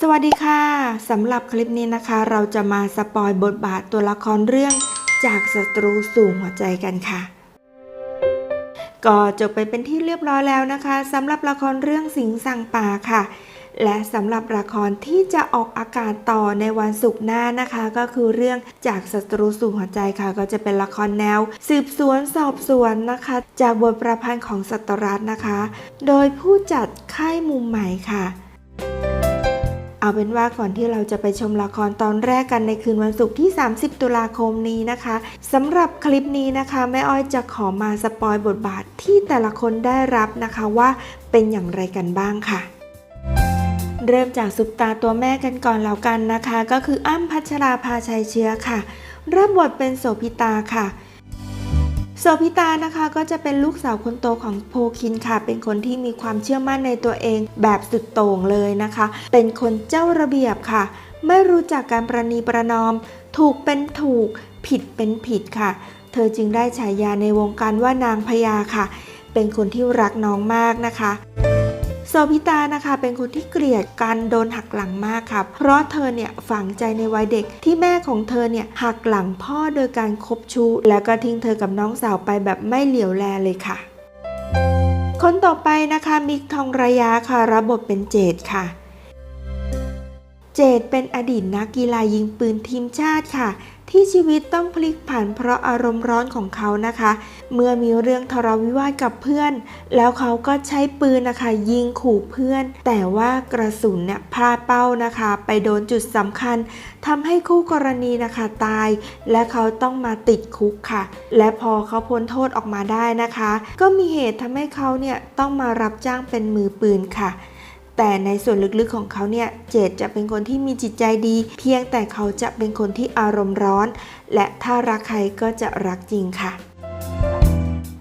สวัสดีค่ะสำหรับคลิปนี้นะคะ เราจะมาสปอยบทบาทตัวละครเรื่องจากศัตรูสู่หัวใจกันค่ะ ก็จบไปเป็นที่เรียบร้อยแล้วนะคะสำหรับละครเรื่องสิงสั่งป่าค่ะ และสำหรับละครที่จะออกอากาศต่อในวันศุกร์หน้านะคะ ก็คือเรื่องจากศัตรูสู่หัวใจค่ะ ก็จะเป็นละครแนว สืบสวนสอบสวนนะคะ จากบทประพันธ์ของสัตรัตนะคะ โดยผู้จัดค่ายมุมใหม่ค่ะ เอาเป็นว่าก่อนที่เราจะไปชมละครตอนแรกกันในคืนวันศุกร์ที่ 30 ตุลาคมนี้นะคะสำหรับคลิปนี้นะคะแม่อ้อยจะขอมาสปอยบทบาทที่แต่ละคนได้รับนะคะว่าเป็นอย่างไรกันบ้างค่ะเริ่มจากซุปตาตัวแม่กันก่อนแล้วกันนะคะ ก็คืออ้ำพัชราภาชัยเชื้อค่ะ รับบทเป็นโสพิตาค่ะ โสพิตานะคะก็จะเป็นลูกสาวคนโตของโพคินค่ะ เป็นคนที่มีความเชื่อมั่นในตัวเองแบบสุดโต่งเลยนะคะ เป็นคนเจ้าระเบียบค่ะ ไม่รู้จักการประนีประนอม ถูกเป็นถูกผิดเป็นผิดค่ะ เธอจึงได้ฉายาในวงการว่านางพญาค่ะ เป็นคนที่รักน้องมากนะคะ โซพิตานะคะเป็นคนที่เกลียดการโดนหักหลังมากค่ะ เพราะเธอเนี่ยฝังใจในวัยเด็กที่แม่ของเธอเนี่ยหักหลังพ่อโดยการคบชู้แล้วก็ทิ้งเธอกับน้องสาวไปแบบไม่เหลียวแลเลยค่ะ คนต่อไปนะคะมิกทองระยะค่ะรับบทเป็นเจดค่ะ เจดเป็นอดีตนักกีฬายิงปืนทีมชาติค่ะ ที่ชีวิตต้องพลิกผันเพราะอารมณ์ร้อนของเขานะคะ เมื่อมีเรื่องทะเลาะวิวาทกับเพื่อน แล้วเขาก็ใช้ปืนนะคะ ยิงขู่เพื่อน แต่ว่ากระสุนเนี่ยพลาดเป้านะคะ ไปโดนจุดสำคัญทำให้คู่กรณีนะคะตาย และเขาต้องมาติดคุกค่ะ และพอเขาพ้นโทษออกมาได้นะคะ ก็มีเหตุทำให้เขาเนี่ยต้องมารับจ้างเป็นมือปืนค่ะ แต่ในส่วนลึกๆของเขาเนี่ย เจดจะเป็นคนที่มีจิตใจดี เพียงแต่เขาจะเป็นคนที่อารมณ์ร้อน และถ้ารักใครก็จะรักจริงค่ะ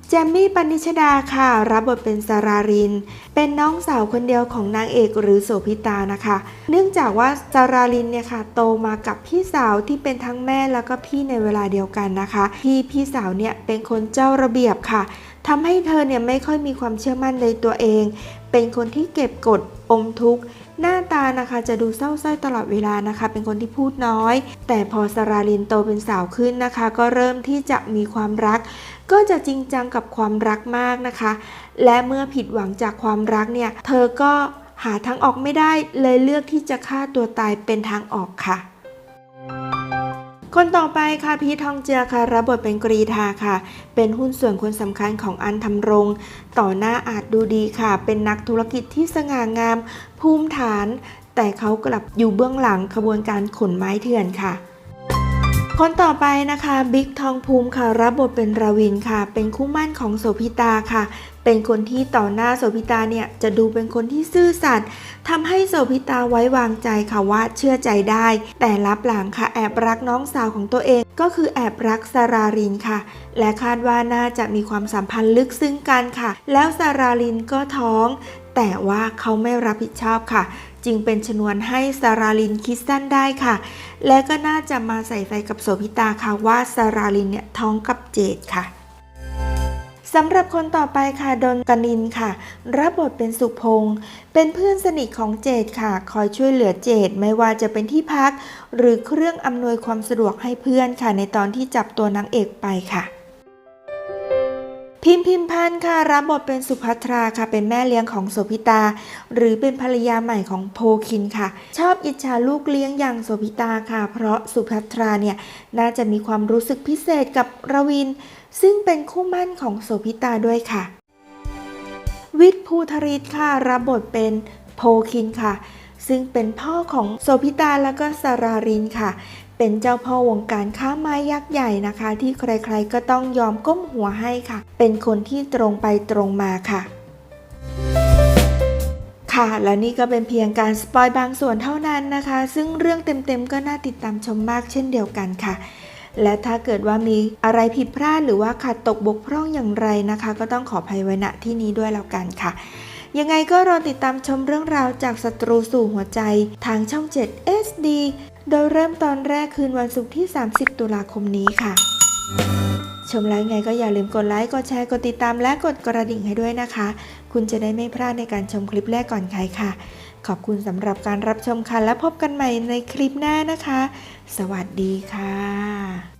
แจมมี่ปนิชดาค่ะ รับบทเป็นสาราริน เป็นน้องสาวคนเดียวของนางเอกหรือโสพิตานะคะ เนื่องจากว่าสารารินเนี่ยค่ะ โตมากับพี่สาวที่เป็นทั้งแม่แล้วก็พี่ในเวลาเดียวกันนะคะ ที่พี่สาวเนี่ยเป็นคนเจ้าระเบียบค่ะ ทำให้เธอเนี่ยไม่ค่อยมีความเชื่อมั่นในตัวเอง เป็นคนที่เก็บกดอมทุกข์หน้าตานะคะจะดูเศร้าส้อยตลอดเวลานะคะ เป็นคนที่พูดน้อย แต่พอสราลินโตเป็นสาวขึ้นนะคะ ก็เริ่มที่จะมีความรัก ก็จะจริงจังกับความรักมากนะคะ และเมื่อผิดหวังจากความรักเนี่ย เธอก็หาทางออกไม่ได้เลยเลือกที่จะฆ่าตัวตายเป็นทางออกค่ะ คนต่อไปค่ะพีททองเจือค่ะรับบทเป็นกรีธาค่ะ เป็นหุ้นส่วนคนสำคัญของอันทำรง ต่อหน้าอาจดูดีค่ะ เป็นนักธุรกิจที่สง่างาม ภูมิฐาน แต่เขากลับอยู่เบื้องหลังขบวนการขนไม้เถื่อนค่ะ คนต่อไปนะคะบิ๊กทองภูมิค่ะรับบทเป็นราวินค่ะ เป็นคู่มั่นของโสพิตาค่ะ เป็นคนที่ต่อหน้าโสพิตาเนี่ยจะดูเป็นคนที่ซื่อสัตย์ทำให้โสพิตาไว้วางใจค่ะว่าเชื่อใจได้ แต่รับหลังค่ะแอบรักน้องสาวของตัวเอง ก็คือแอบรักสารารินค่ะ และคาดว่าน่าจะมีความสัมพันธ์ลึกซึ้งกันค่ะ แล้วสารารินก็ท้อง แต่ว่าเขาไม่รับผิดชอบค่ะ จึงเป็นชนวนให้สาราลินคิดสั้นได้ค่ะ และก็น่าจะมาใส่ไฟกับโสพิตาค่ะว่าสาราลินเนี่ยท้องกับเจดค่ะสำหรับคนต่อไปค่ะดนกนินค่ะ รับบทเป็นสุพงศ์เป็นเพื่อนสนิทของเจดค่ะ คอยช่วยเหลือเจดไม่ว่าจะเป็นที่พัก หรือเครื่องอำนวยความสะดวกให้เพื่อนค่ะ ในตอนที่จับตัวนางเอกไปค่ะ พิมพิมพันธ์ค่ะรับบทเป็นสุภัทราค่ะ เป็นแม่เลี้ยงของโสพิตา หรือเป็นภรรยาใหม่ของโพคินค่ะ ชอบอิจฉาลูกเลี้ยงอย่างโสพิตาค่ะ เพราะสุภัทราเนี่ยน่าจะมีความรู้สึกพิเศษกับรวิน ซึ่งเป็นคู่มั่นของโสพิตาด้วยค่ะ วิทย์ภูธริศค่ะรับบทเป็นโพคินค่ะซึ่งเป็นพ่อของโสพิตาแล้วก็สารารินค่ะ เป็นเจ้าพ่อวงการค้าไม้ยักษ์ใหญ่นะคะ ที่ใครๆก็ต้องยอมก้มหัวให้ค่ะ เป็นคนที่ตรงไปตรงมาค่ะ ค่ะ และนี่ก็เป็นเพียงการสปอยบางส่วนเท่านั้นนะคะ ซึ่งเรื่องเต็มๆก็น่าติดตามชมมากเช่นเดียวกันค่ะและถ้าเกิดว่ามีอะไรผิดพลาดหรือว่าขาดตกบกพร่องอย่างไรนะคะ ก็ต้องขออภัยไว้ณที่นี้ด้วยแล้วกันค่ะ ยังไงก็รอติดตามชมเรื่องราวจากศัตรูสู่หัวใจ ทางช่อง 7 SD โดยเริ่มตอนแรกคืนวันศุกร์ที่ 30 ตุลาคมนี้ค่ะ ชมแล้วยังไงก็อย่าลืมกดไลค์ กดแชร์ กดติดตามและกดกระดิ่งให้ด้วยนะคะ คุณจะได้ไม่พลาดในการชมคลิปแรกก่อนใครค่ะ ขอบคุณสำหรับการรับชมค่ะ และพบกันใหม่ในคลิปหน้านะคะ สวัสดีค่ะ